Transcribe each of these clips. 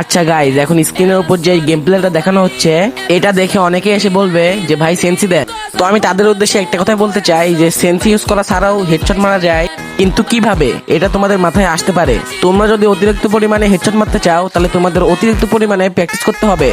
আচ্ছা গাইজ এখন স্ক্রিনের উপর যে গেম প্লেটা দেখানো হচ্ছে, এটা দেখে অনেকে এসে বলবে যে, ভাই সেন্সি দেন তো আমি তাদের উদ্দেশ্যে একটা কথাই বলতে চাই যে সেন্সি ইউজ করা ছাড়াও হেডশট মারা যায়, কিন্তু কীভাবে? এটা তোমাদের মাথায় আসতে পারে। তোমরা যদি অতিরিক্ত পরিমাণে হেডশট মারতে চাও, তাহলে তোমাদের অতিরিক্ত পরিমাণে প্র্যাকটিস করতে হবে।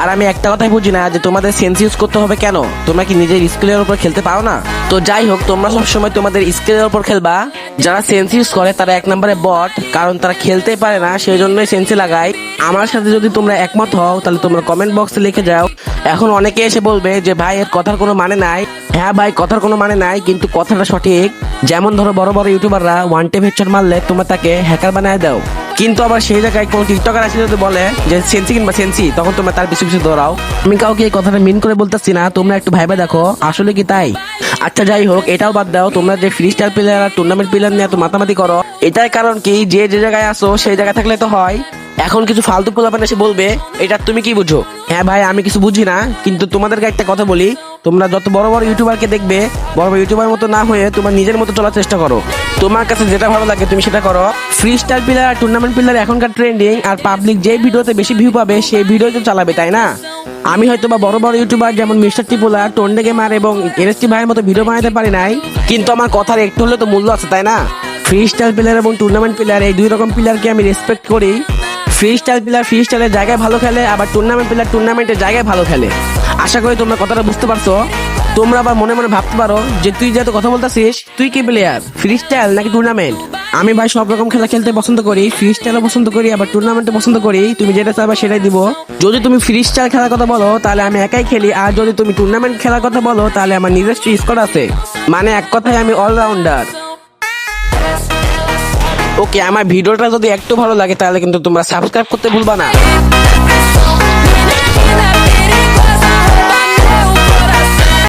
আর আমি একটা কথাই বুঝি না যে, তোমাদের সেন্স ইউজ করতে হবে কেন? তোমরা কি নিজের স্কিলের উপর খেলতে পারো না? তো যাই হোক, তোমরা সবসময় তোমাদের স্কিলের উপর খেলবা। যারা সেন্স ইউজ করে, তারা এক নম্বরে বট কারণ তারা খেলতেই পারে না সেই জন্যই সেন্সি লাগায়। আমার সাথে যদি তোমরা একমত হও, তাহলে তোমরা কমেন্ট বক্সে লিখে যাও। এখন অনেকে এসে বলবে যে, ভাই, এর কথার কোনো মানে নাই। হ্যাঁ ভাই, কথার কোনো মানে নাই, কিন্তু কথাটা সঠিক। যেমন ধরো, বড় বড় ইউটিউবাররা ওয়ান টেপ হেডশট মারলে তোমরা তাকে হ্যাকার বানায় দাও। কিন্তু আবার সেই জায়গায় কোন টিকটকার এসে যদি বলে যে সেন্সি কিংবা সেন্সি তখন তোমরা তার পিছু পিছু দৌড়াও। আমি কাউকে এই কথাটা মিন করে বলতেছি না, তোমরা একটু ভাইবা দেখো। আসলে কি তাই? আচ্ছা যাই হোক, এটাও বাদ দাও। তোমরা যে ফ্রি স্টাইল প্লেয়ার আর টুর্নামেন্ট প্লেয়ার নিয়ে এত মাতামাতি করো এটাই কারণ কি? যে যে জায়গায় আসো, সেই জায়গায় থাকলে তো হয়। এখন কিছু ফালতু পোলাপান এসে বলবে, এটা তুমি কি বুঝো? হ্যাঁ ভাই, আমি কিছু বুঝি না, কিন্তু তোমাদেরকে একটা কথা বলি। তোমরা যত বড় বড় ইউটিউবারকে দেখবে, বড় বড় ইউটিউবার মতো না হয়ে তোমার নিজের মতো চলার চেষ্টা করো। তোমার কাছে যেটা ভালো লাগে, তুমি সেটা করো। Free style player tournament player এখনকার ট্রেন্ডিং আর পাবলিক যে ভিডিওতে বেশি ভিউ পাবে, সেই ভিডিও তো চালাবে, তাই না? আমি হয়তো বা বড় বড় ইউটিউবার যেমন মিস্টার টিপুলা টন্ডে গেমার এবং এনএসটি ভাইয়ের মতো ভিডিও বানাতে পারি নাই, কিন্তু আমার কথার একটু হলে তো মূল্য আছে, তাই না? ফ্রি স্টাইল প্লেয়ার এবং টুর্নামেন্ট প্লেয়ার এই দুই রকম প্লেয়ারকে আমি রেসপেক্ট করি। ফ্রি স্টাইল প্লেয়ার ফ্রি স্টাইলের জায়গায় ভালো খেলে, আবার টুর্নামেন্ট প্লেয়ার টুর্নামেন্টের জায়গায় ভালো খেলে। আশা করি তোমরা কথাটা বুঝতে পারছ। তোমরা আবার মনে মনে ভাবতে পারো যে তুই যেহেতু কথা বলতেছিস, তুই কি প্লেয়ার ফ্রি স্টাইল নাকি টুর্নামেন্ট আমি ভাই সব রকম খেলা খেলতে পছন্দ করি ফ্রি স্টাইলও পছন্দ করি, আবার টুর্নামেন্টও পছন্দ করি। তুমি যেটা চাইবা সেটাই দিব। যদি তুমি ফ্রি স্টাইল খেলার কথা বলো, তাহলে আমি একাই খেলি। আর যদি তুমি টুর্নামেন্ট খেলার কথা বলো, তাহলে আমার নিজস্ব স্কোর আছে। মানে এক কথায় আমি অলরাউন্ডার ওকে আমার ভিডিওটা যদি একটু ভালো লাগে, তাহলে কিন্তু তোমরা সাবস্ক্রাইব করতে ভুলবা না।